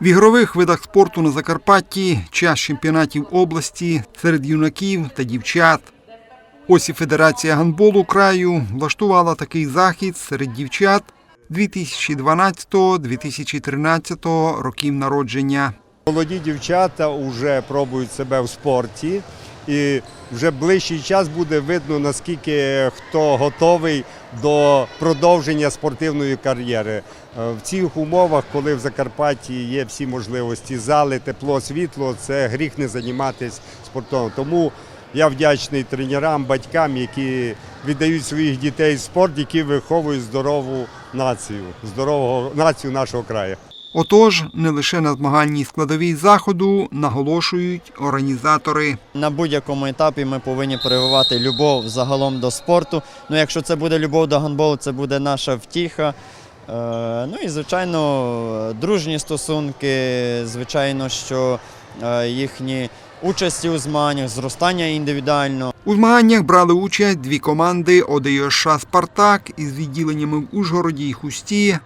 В ігрових видах спорту на Закарпатті час чемпіонатів області серед юнаків та дівчат. Ось і Федерація гандболу краю влаштувала такий захід серед дівчат 2012-2013 років народження. Молоді дівчата вже пробують себе в спорті, і вже ближчий час буде видно, наскільки хто готовий до продовження спортивної кар'єри. Е, В цих умовах, коли в Закарпатті є всі можливості, зали, тепло, світло, це гріх не займатися спортом. Тому я вдячний тренерам, батькам, які віддають своїх дітей в спорт, які виховують здорову націю, здорову націю нашого краю. Отож, не лише на змагальній складовій заходу наголошують організатори. На будь-якому етапі ми повинні прививати любов загалом до спорту. Ну, якщо це буде любов до гандболу, це буде наша втіха. Е, Ну і звичайно, дружні стосунки, звичайно, що е, їхні участі у змаганнях, зростання індивідуально. У змаганнях брали участь дві команди ОДЮШ Спартак із відділеннями в Ужгороді і Хусті,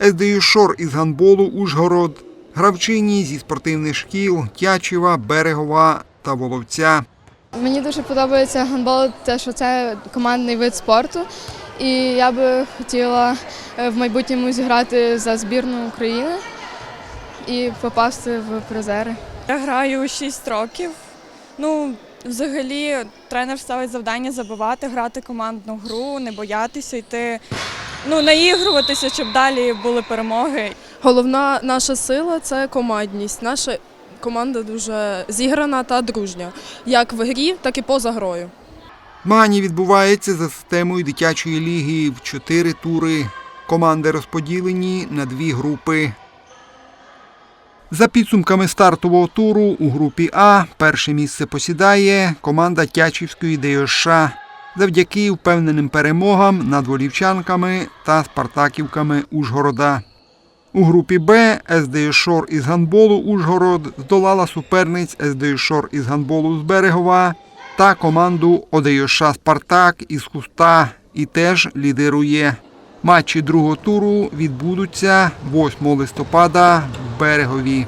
СДЮ Шор із гандболу Ужгород, гравчині зі спортивних шкіл Тячева, Берегова та Воловця. Мені дуже подобається гандбол, те, що це командний вид спорту. І я би хотіла е, в майбутньому зіграти за збірну України і попасти в призери. Я граю 6 років. Ну, взагалі, тренер ставить завдання забивати, грати командну гру, не боятися йти, ну, наігруватися, щоб далі були перемоги. Головна наша сила це командність. Наша команда дуже зіграна та дружня, як в грі, так і поза грою. Змагання відбувається за системою дитячої ліги в чотири тури. Команди розподілені на дві групи. За підсумками стартового туру у групі А перше місце посідає команда Тячівської ДЮШ завдяки впевненим перемогам над волівчанками та спартаківками Ужгорода. У групі Б СДЮ Шор із гандболу Ужгород здолала суперниць СДЮ Шор із гандболу з Берегова та команду ОДЮШ Спартак із Хуста і теж лідирує. Матчі другого туру відбудуться 8 листопада в Берегові.